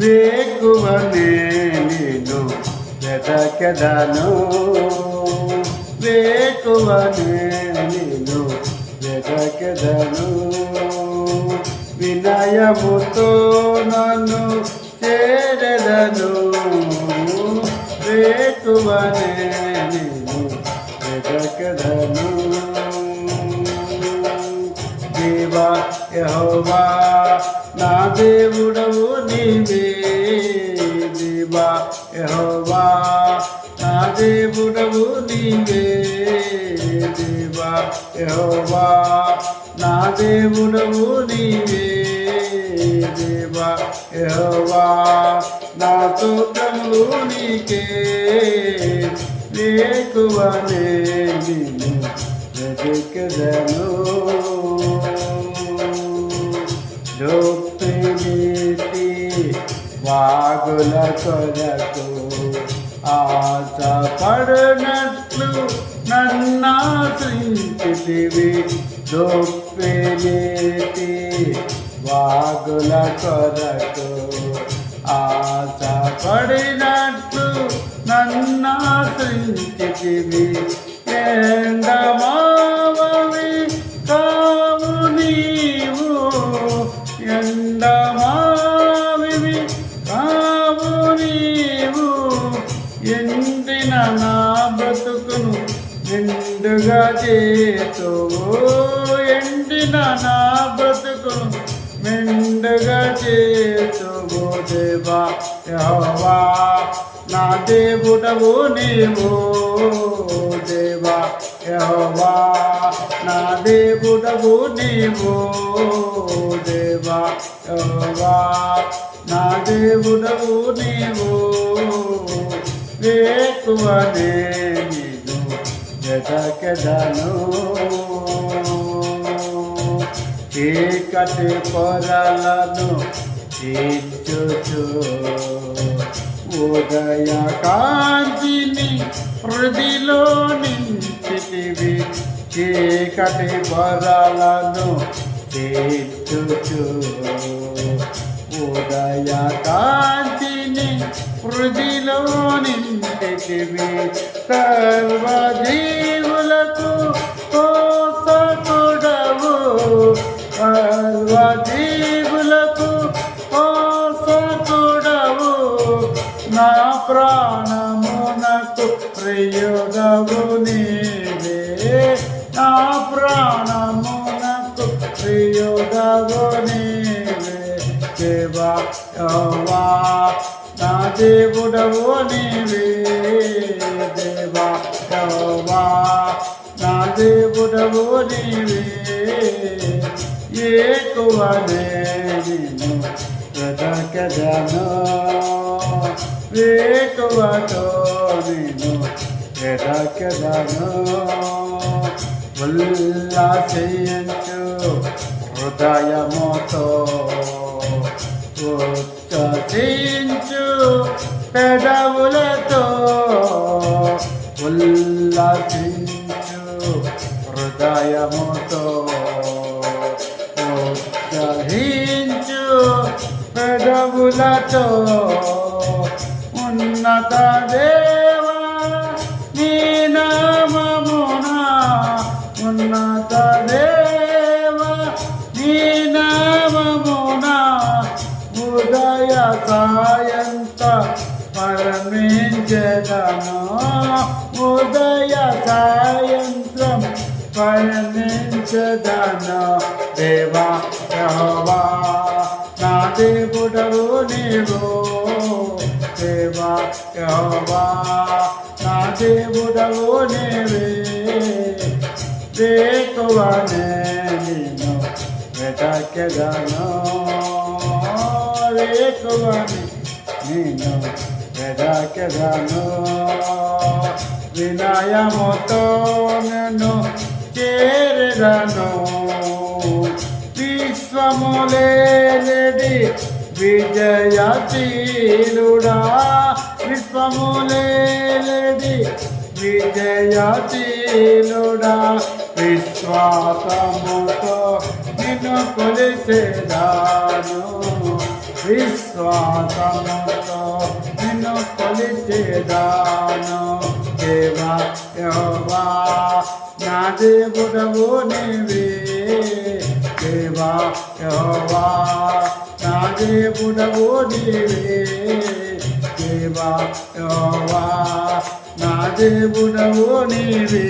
వేకువనే నేను వెతకెదను వేకువనే నేను వెతకెదను వినయముతో నన్ను చేరెదను. వేకువనే నేను వెతకెదను దేవా యహోవా నా దేవుడవు నా దేవుడవు నీవే దేవా యహోవా. నా స్తోత్రములు నీకే వేకువనే నిన్ను వెతికెదను. లోపినీతి వాగుల కొరకు ఆశ పడినట్లు నన్నాశ్రించితివి లోపినీతి వాగుల కొరకు ఆశ పడినట్లు నన్నాశ్రించితివి ఎండమావవి కావు నీవు ఎండమావివి కావు నీవు ఎండిన నా నిండుగా చేతువు ఎండిన నా బ్రతుకు నిండుగా చేతువు దేవా యహోవా నా దేవుడవు నీవు దేవా యహోవా నా దేవుడవు నీవు దేవా యహోవా నా దేవుడవు నీవు వేకువనే నీవు జగదను చీకటి పొరలను తీర్చుచు. ఉదయ కాంతిని హృదిలో నించితివి చీకటి పొరలను తీర్చుచు. ఉదయ కాంతిని హృదిలో నింటివి సర్వజీవులకు కోసకుడవు సర్వజీవులకు కోసకుడవు నా ప్రాణమునకు ప్రియుడవు నీవే. నా ప్రాణమునకు ప్రియుడవు నీవే. దేవా యహోవా నా దేవుడవు నీవే. దేవా యహోవా నా దేవుడవు నీవే. ఏకువనే నేను వెతకదను వేకువతో నిన్ను వెతకదను ఉల్లాసించు హృదయముతో. চিঞ্চু পেডা বলে তো উল্লা চিঞ্চু হৃদয় মতো। হিঞ্চু পেডা বুলা তো উন্নত দেশ। పరమించదను ఉదయ సాయంత్రం పయనించదను దేవా యహోవా నా దేవుడవు నీవు దేవా యహోవా నా దేవుడవు నీవే వేకువనే నిన్ను వెతకెదను వేకువని నిన్ను వెతకెదను వినయముతో నన్ను చేరదను. విశ్వములేడి విజయశీలుడా. విశ్వములేడి విజయశీలుడా. విశ్వాసముతో నిన్ను కొలిచేదాను. విశ్వాసముతో నిన్ను కొలిచేదాను దేవా యెహోవా నా దేవుడవు నీవే దేవా యెహోవా నా దేవుడవు నీవే దేవా యెహోవా నా దేవుడవు నీవే.